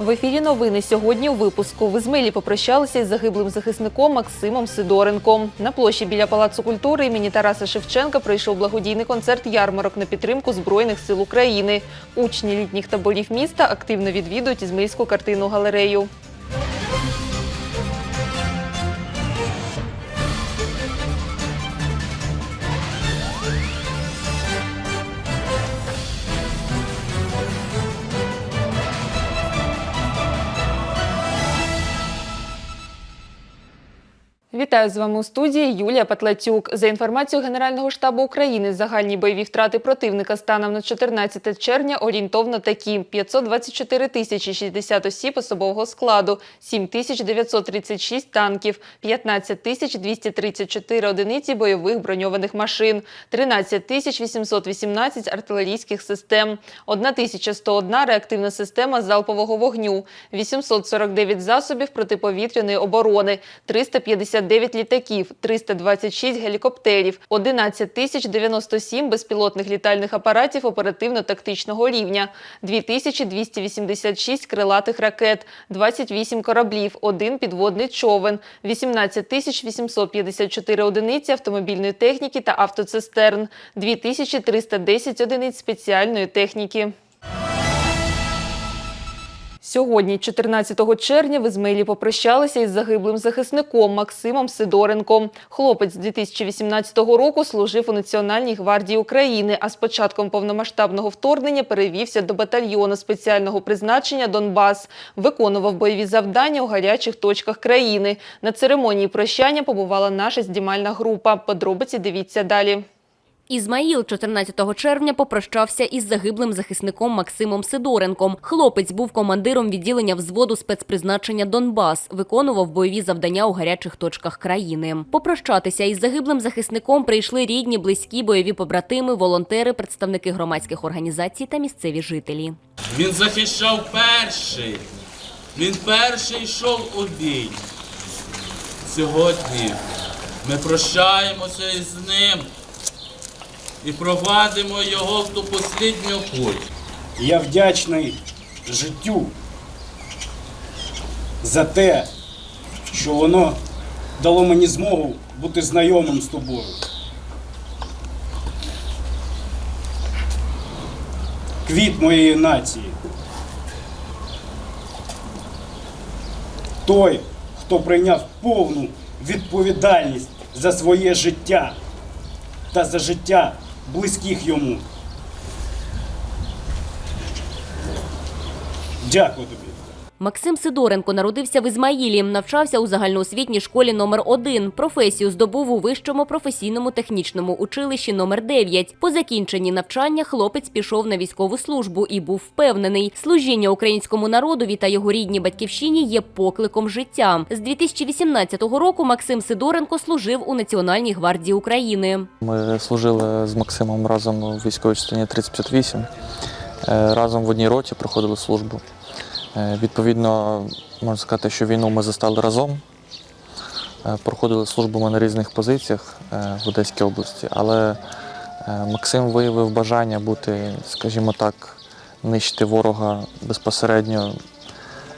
В ефірі новини сьогодні у випуску в Ізмилі попрощалися із загиблим захисником Максимом Сидоренком. На площі біля Палацу культури імені Тараса Шевченка пройшов благодійний концерт ярмарок на підтримку Збройних сил України. Учні літніх таборів міста активно відвідують Ізмильську картинну галерею. Вітаю з вами у студії Юлія Патлатюк. За інформацією Генерального штабу України, загальні бойові втрати противника станом на 14 червня орієнтовно такі: 524 тисячі 60 осіб особового складу, 7 тисяч 936 танків, 15 тисяч 234 одиниці бойових броньованих машин, 13 тисяч 818 артилерійських систем, 1101 реактивна система залпового вогню, 849 засобів протиповітряної оборони, 359 літаків, 326 гелікоптерів, 11 тисяч 97 безпілотних літальних апаратів оперативно-тактичного рівня, 2286 крилатих ракет, 28 кораблів, 1 підводний човен, 18 тисяч 854 одиниці автомобільної техніки та автоцистерн, 2310 одиниць спеціальної техніки. Сьогодні, 14 червня, в Ізмаїлі попрощалися із загиблим захисником Максимом Сидоренком. Хлопець з 2018 року служив у Національній гвардії України, а з початком повномасштабного вторгнення перевівся до батальйону спеціального призначення Донбас. Виконував бойові завдання у гарячих точках країни. На церемонії прощання побувала наша знімальна група. Подробиці дивіться далі. Ізмаїл 14 червня попрощався із загиблим захисником Максимом Сидоренком. Хлопець був командиром відділення взводу спецпризначення Донбас, виконував бойові завдання у гарячих точках країни. Попрощатися із загиблим захисником прийшли рідні, близькі, бойові побратими, волонтери, представники громадських організацій та місцеві жителі. Він захищав перший. Він перший йшов у бій. Сьогодні ми прощаємося із ним і провадимо його в ту послідню путь. Я вдячний життю за те, що воно дало мені змогу бути знайомим з тобою. Квіт моєї нації. Той, хто прийняв повну відповідальність за своє життя та за життя близьких йому. Дякую тобі. Максим Сидоренко народився в Ізмаїлі, навчався у загальноосвітній школі номер 1 Професію здобув у вищому професійному технічному училищі номер 9 По закінченні навчання хлопець пішов на військову службу і був впевнений, служіння українському народові та його рідній батьківщині є покликом життя. З 2018 року Максим Сидоренко служив у Національній гвардії України. Ми служили з Максимом разом у військовій частині 3058. Е, Разом в одній роті проходили службу. Е, Відповідно, можна сказати, що війну ми застали разом. Е, Проходили службу ми на різних позиціях е, в Одеській області, але Максим виявив бажання бути, скажімо так, нищити ворога безпосередньо,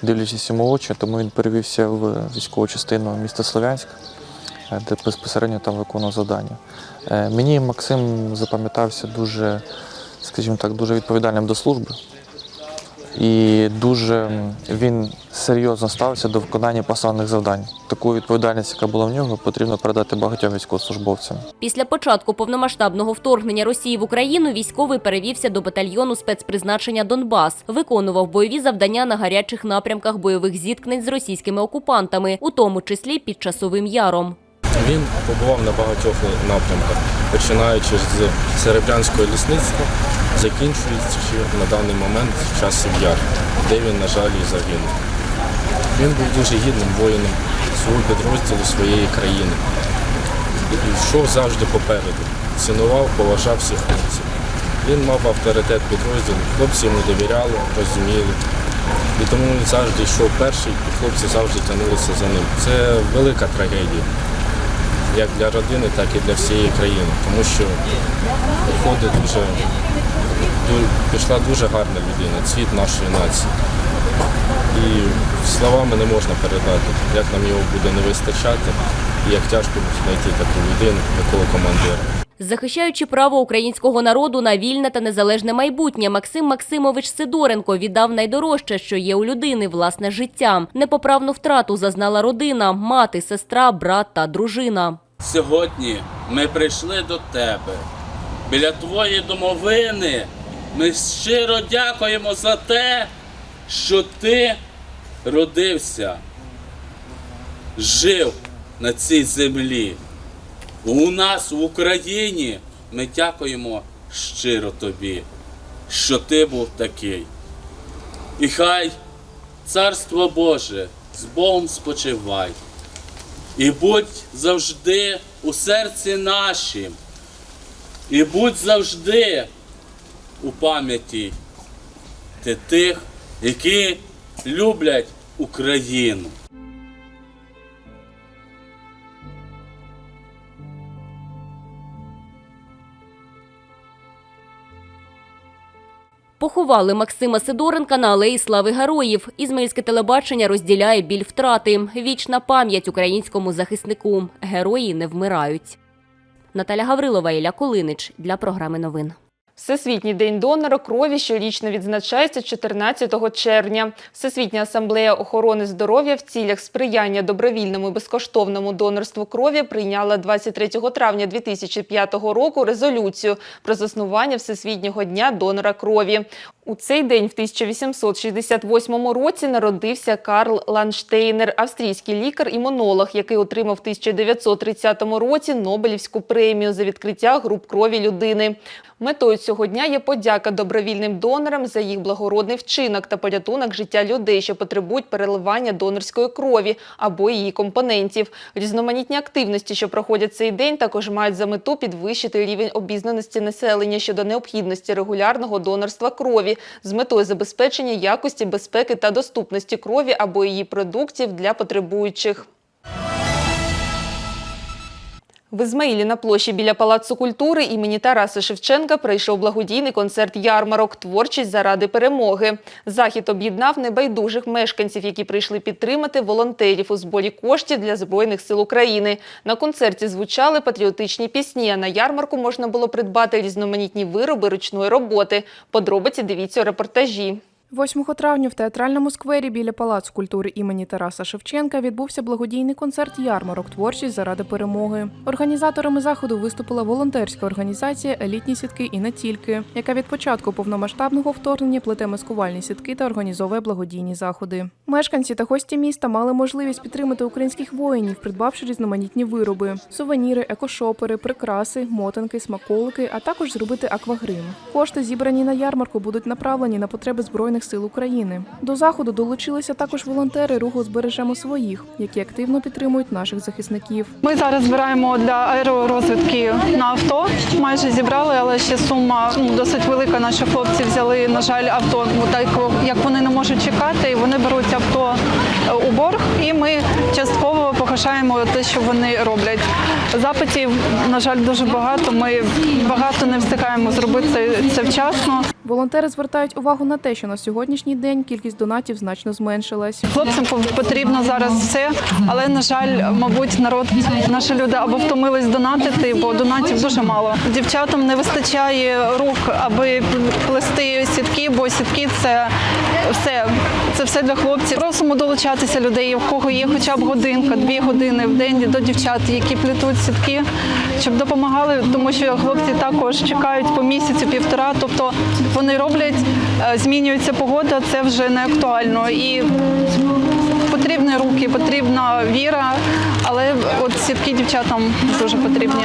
дивлячись йому очі, тому він перевівся в військову частину міста Слов'янськ де безпосередньо там виконував завдання. Мені Максим запам'ятався дуже, скажімо так, дуже відповідальним до служби. І дуже він серйозно ставився до виконання посадних завдань. Таку відповідальність, яка була в нього, потрібно передати багатьом військовослужбовцям. Після початку повномасштабного вторгнення Росії в Україну військовий перевівся до батальйону спецпризначення Донбас, виконував бойові завдання на гарячих напрямках бойових зіткнень з російськими окупантами, у тому числі під часовим яром. Він побував на багатьох напрямках, починаючи з Серебрянського лісництва, закінчуючи на даний момент часів яр, де він, на жаль, і загинув. Він був дуже гідним воїном свого підрозділу своєї країни. І йшов завжди попереду, цінував, поважав всіх хлопців. Він мав авторитет підрозділу, хлопці йому довіряли, розуміли. І тому він завжди йшов перший, і хлопці завжди тягнулися за ним. Це велика трагедія як для родини, так і для всієї країни, тому що виходить дуже, дуже пішла дуже гарна людина, цвіт нашої нації. І словами не можна передати, як нам його буде не вистачати, і як тяжко знайти таку людину, такого командира. Захищаючи право українського народу на вільне та незалежне майбутнє, Максим Максимович Сидоренко віддав найдорожче, що є у людини власне життя. Непоправну втрату зазнала родина, мати, сестра, брат та дружина. Сьогодні ми прийшли до тебе. Біля твоєї домовини ми щиро дякуємо за те, що ти родився, жив на цій землі. У нас в Україні ми дякуємо щиро тобі, що ти був такий. І хай Царство Боже з Богом спочивай. І будь завжди у серці нашім, і будь завжди у пам'яті ти тих, які люблять Україну. Поховали Максима Сидоренка на алеї Слави Героїв. Ізмаїльське телебачення розділяє біль втрати. Вічна пам'ять українському захиснику. Герої не вмирають. Наталя Гаврилова, Ілля Колинич для програми новин. Всесвітній день донора крові щорічно відзначається 14 червня. Всесвітня асамблея охорони здоров'я в цілях сприяння добровільному і безкоштовному донорству крові прийняла 23 травня 2005 року резолюцію про заснування Всесвітнього дня донора крові. У цей день в 1868 році народився Карл Ланштейнер, австрійський лікар-імунолог, який отримав в 1930 році Нобелівську премію за відкриття груп крові людини. Метою цього дня є подяка добровільним донорам за їх благородний вчинок та порятунок життя людей, що потребують переливання донорської крові або її компонентів. Різноманітні активності, що проходять цей день, також мають за мету підвищити рівень обізнаності населення щодо необхідності регулярного донорства крові з метою забезпечення якості, безпеки та доступності крові або її продуктів для потребуючих. В Ізмаїлі на площі біля Палацу культури імені Тараса Шевченка прийшов благодійний концерт ярмарок Творчість заради перемоги. Захід об'єднав небайдужих мешканців, які прийшли підтримати волонтерів у зборі коштів для Збройних сил України. На концерті звучали патріотичні пісні, а на ярмарку можна було придбати різноманітні вироби ручної роботи. Подробиці дивіться у репортажі. 8 травня в театральному сквері біля Палацу культури імені Тараса Шевченка відбувся благодійний концерт ярмарок Творчість заради перемоги. Організаторами заходу виступила волонтерська організація Елітні сітки і не тільки, яка від початку повномасштабного вторгнення плете маскувальні сітки та організовує благодійні заходи. Мешканці та гості міста мали можливість підтримати українських воїнів, придбавши різноманітні вироби: сувеніри, екошопери, прикраси, мотанки, смаколики, а також зробити аквагрим. Кошти, зібрані на ярмарку, будуть направлені на потреби збройних сил України. До заходу долучилися також волонтери руху Збережемо своїх, які активно підтримують наших захисників. Ми зараз збираємо для аеророзвідки на авто. Майже зібрали, але ще сума ну, досить велика. Наші хлопці взяли, на жаль, авто, як вони не можуть чекати, і вони беруть авто е, у борг, і ми частково погашаємо те, що вони роблять. Запитів, на жаль, дуже багато. Ми багато не встигаємо зробити це, це вчасно. Волонтери звертають увагу на те, що на сьогоднішній день кількість донатів значно зменшилась. Хлопцям потрібно зараз все, але на жаль, мабуть, народ наші люди або втомились донатити, бо донатів дуже мало. Дівчатам не вистачає рук, аби плести сітки, бо сітки це все. Це все для хлопців. Просимо долучатися людей, у кого є хоча б годинка, дві години в день до дівчат, які плетуть сітки, щоб допомагали, тому що хлопці також чекають по місяцю, півтора. Тобто вони роблять, е, змінюється погода, це вже не актуально. І потрібні руки, потрібна віра, але от сітки дівчатам дуже потрібні.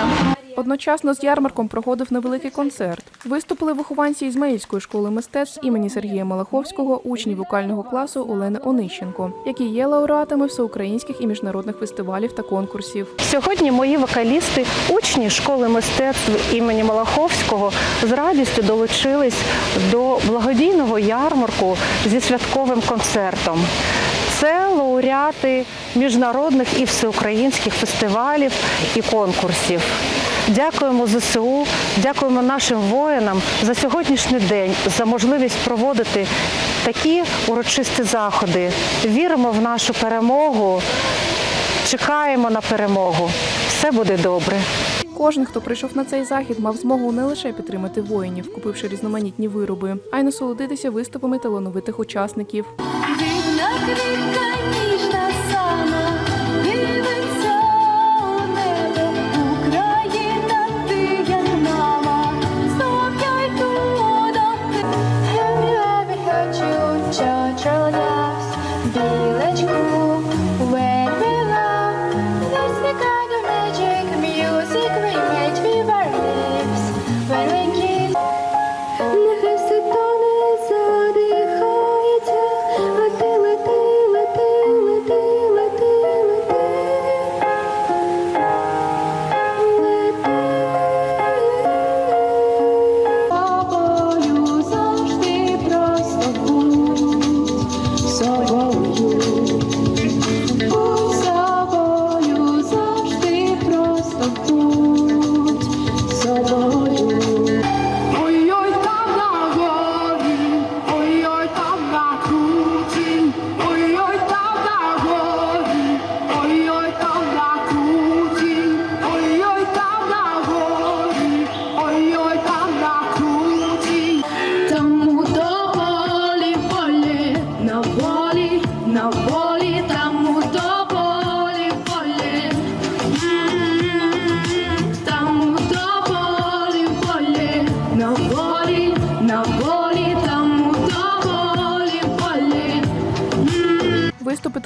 Одночасно з ярмарком проходив невеликий концерт. Виступили вихованці Ізмаїльської школи мистецтв імені Сергія Малаховського, учні вокального класу Олени Онищенко, які є лауреатами всеукраїнських і міжнародних фестивалів та конкурсів. Сьогодні мої вокалісти, учні школи мистецтв імені Малаховського, з радістю долучились до благодійного ярмарку зі святковим концертом. Це лауреати міжнародних і всеукраїнських фестивалів і конкурсів. Дякуємо ЗСУ, дякуємо нашим воїнам за сьогоднішній день, за можливість проводити такі урочисті заходи. Віримо в нашу перемогу, чекаємо на перемогу. Все буде добре. Кожен, хто прийшов на цей захід, мав змогу не лише підтримати воїнів, купивши різноманітні вироби, а й насолодитися виступами талановитих учасників.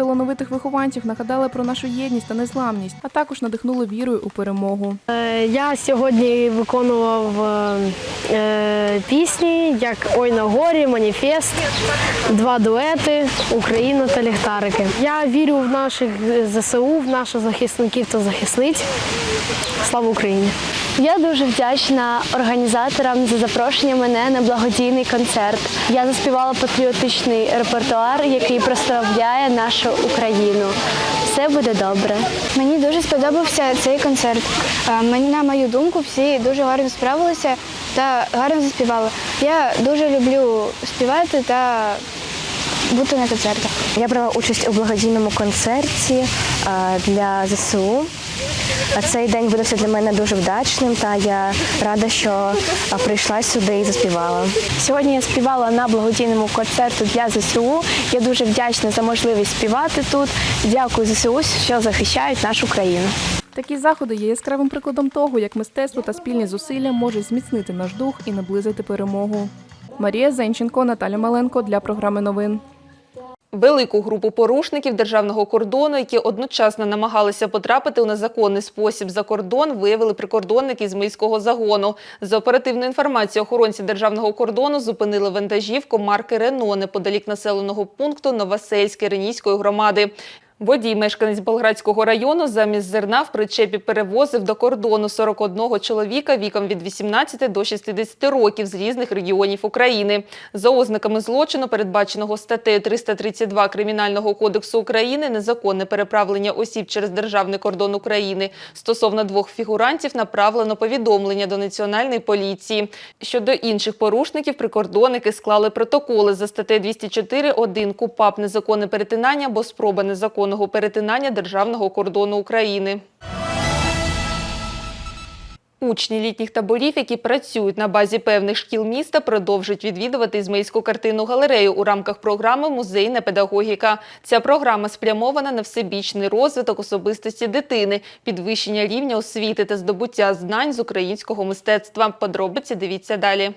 Талановитих вихованців нагадали про нашу єдність та незламність, а також надихнули вірою у перемогу. Е, Я сьогодні виконував е, пісні, як Ой на горі, маніфест, два дуети, Україна та ліхтарики. Я вірю в наших ЗСУ, в наших захисників та захисниць. Слава Україні! Я дуже вдячна організаторам за запрошення мене на благодійний концерт. Я заспівала патріотичний репертуар, який прославляє нашу Україну. Все буде добре. Мені дуже сподобався цей концерт. На мою думку, всі дуже гарно справилися та гарно заспівали. Я дуже люблю співати та бути на концертах. Я брала участь у благодійному концерті е, для ЗСУ. А Цей день видався для мене дуже вдачним, та я рада, що прийшла сюди і заспівала. Сьогодні я співала на благодійному концерту для ЗСУ. Я дуже вдячна за можливість співати тут. Дякую ЗСУ, що захищають нашу країну. Такі заходи є яскравим прикладом того, як мистецтво та спільні зусилля можуть зміцнити наш дух і наблизити перемогу. Марія Зенченко, Наталя Маленко для програми новин. Велику групу порушників державного кордону, які одночасно намагалися потрапити у незаконний спосіб за кордон, виявили прикордонники з мийського загону. За оперативною інформацією, охоронці державного кордону зупинили вантажівку марки Рено неподалік населеного пункту Новосельське Ренійської громади. Водій, мешканець Болградського району, замість зерна в причепі перевозив до кордону 41 чоловіка віком від 18 до 60 років з різних регіонів України. За ознаками злочину, передбаченого статтею 332 Кримінального кодексу України, незаконне переправлення осіб через державний кордон України стосовно двох фігурантів направлено повідомлення до Національної поліції. Щодо інших порушників, прикордонники склали протоколи за статтею 204.1 КУПАП незаконне перетинання або спроба незаконного перетинання державного кордону України. Учні літніх таборів, які працюють на базі певних шкіл міста, продовжують відвідувати Ізмейську картинну галерею у рамках програми Музейна педагогіка. Ця програма спрямована на всебічний розвиток особистості дитини, підвищення рівня освіти та здобуття знань з українського мистецтва. Подробиці дивіться далі.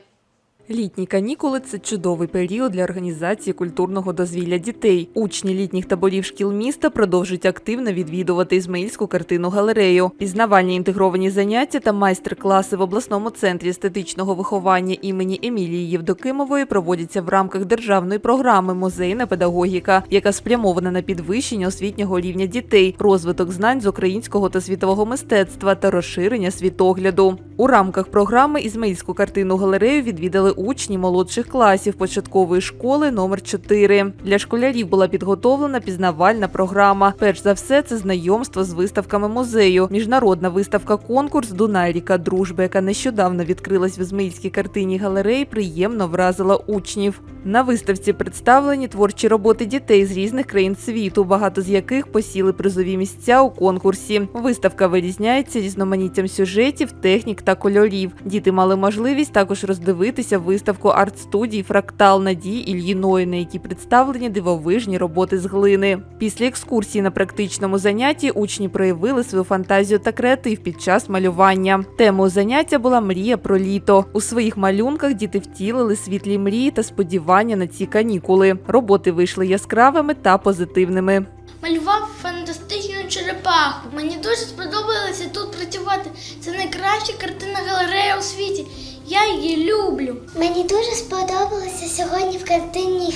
Літні канікули це чудовий період для організації культурного дозвілля дітей. Учні літніх таборів шкіл міста продовжують активно відвідувати Ізмаїльську картинну галерею. Пізнавальні інтегровані заняття та майстер-класи в обласному центрі естетичного виховання імені Емілії Євдокимової проводяться в рамках державної програми Музейна педагогіка, яка спрямована на підвищення освітнього рівня дітей, розвиток знань з українського та світового мистецтва та розширення світогляду. У рамках програми Ізмаїльську картинну галерею відвідали учні молодших класів початкової школи номер 4 Для школярів була підготовлена пізнавальна програма. Перш за все, це знайомство з виставками музею. Міжнародна виставка конкурс Дунай ріка дружби, яка нещодавно відкрилась в Ізмаїльській картині галереї, приємно вразила учнів. На виставці представлені творчі роботи дітей з різних країн світу, багато з яких посіли призові місця у конкурсі. Виставка вирізняється різноманіттям сюжетів, технік та кольорів. Діти мали можливість також роздивитися виставку арт-студії Фрактал Надії Ільїної, на якій представлені дивовижні роботи з глини. Після екскурсії на практичному занятті учні проявили свою фантазію та креатив під час малювання. Темою заняття була мрія про літо. У своїх малюнках діти втілили світлі мрії та сподівання на ці канікули. Роботи вийшли яскравими та позитивними. Малював фантастичну черепаху. Мені дуже сподобалося тут працювати. Це найкраща картина галерея у світі. Я її люблю. Мені дуже сподобалося сьогодні в картинній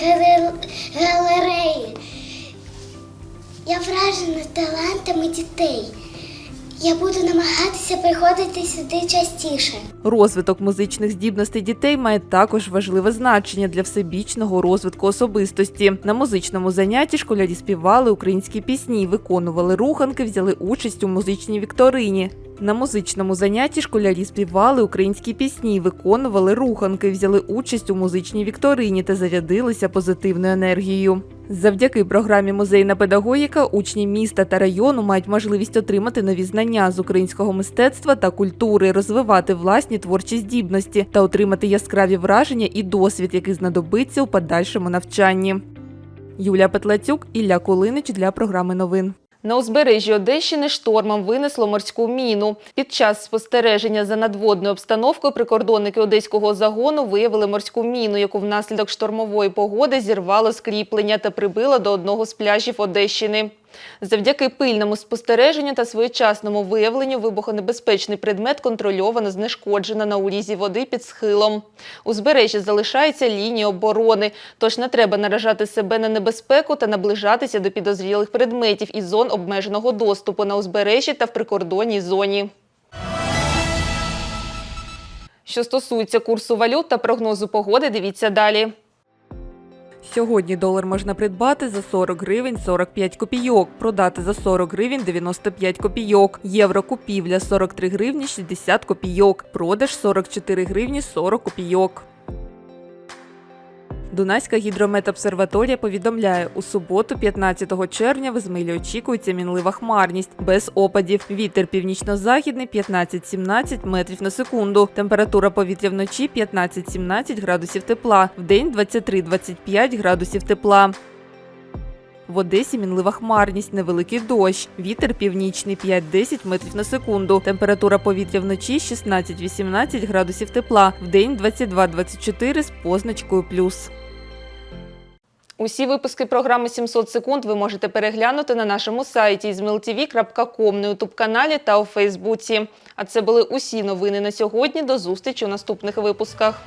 галереї. Я вражена талантами дітей. Я буду намагатися приходити сюди частіше. Розвиток музичних здібностей дітей має також важливе значення для всебічного розвитку особистості. На музичному занятті школярі співали українські пісні, виконували руханки, взяли участь у музичній вікторині. На музичному занятті школярі співали українські пісні, виконували руханки, взяли участь у музичній вікторині та зарядилися позитивною енергією. Завдяки програмі Музейна педагогіка учні міста та району мають можливість отримати нові знання з українського мистецтва та культури, розвивати власні творчі здібності та отримати яскраві враження і досвід, який знадобиться у подальшому навчанні. Юлія Петлацюк, Ілля Кулинич для програми новин. На узбережжі Одещини штормом винесло морську міну. Під час спостереження за надводною обстановкою прикордонники одеського загону виявили морську міну, яку внаслідок штормової погоди зірвало скріплення та прибило до одного з пляжів Одещини. Завдяки пильному спостереженню та своєчасному виявленню вибухонебезпечний предмет контрольовано знешкоджено на урізі води під схилом. Узбережжя залишається лінія оборони, тож не треба наражати себе на небезпеку та наближатися до підозрілих предметів із зон обмеженого доступу на узбережжі та в прикордонній зоні. Що стосується курсу валют та прогнозу погоди, дивіться далі. Сьогодні долар можна придбати за 40 гривень 45 копійок, продати за 40 гривень 95 копійок. Євро купівля 43 гривні 60 копійок, продаж 44 гривні 40 копійок. Дунайська гідрометобсерваторія повідомляє, у суботу, 15 червня, в Ізмаїлі очікується мінлива хмарність, без опадів. Вітер північно-західний 15-17 метрів на секунду. Температура повітря вночі 15-17 градусів тепла, вдень 23-25 градусів тепла. В Одесі мінлива хмарність, невеликий дощ. Вітер північний 5-10 метрів на секунду. Температура повітря вночі 16-18 градусів тепла. Вдень 22-24 з позначкою плюс. Усі випуски програми «700 секунд ви можете переглянути на нашому сайті izmailtv.com, на ютуб-каналі та у Фейсбуці. А це були усі новини на сьогодні. До зустрічі у наступних випусках.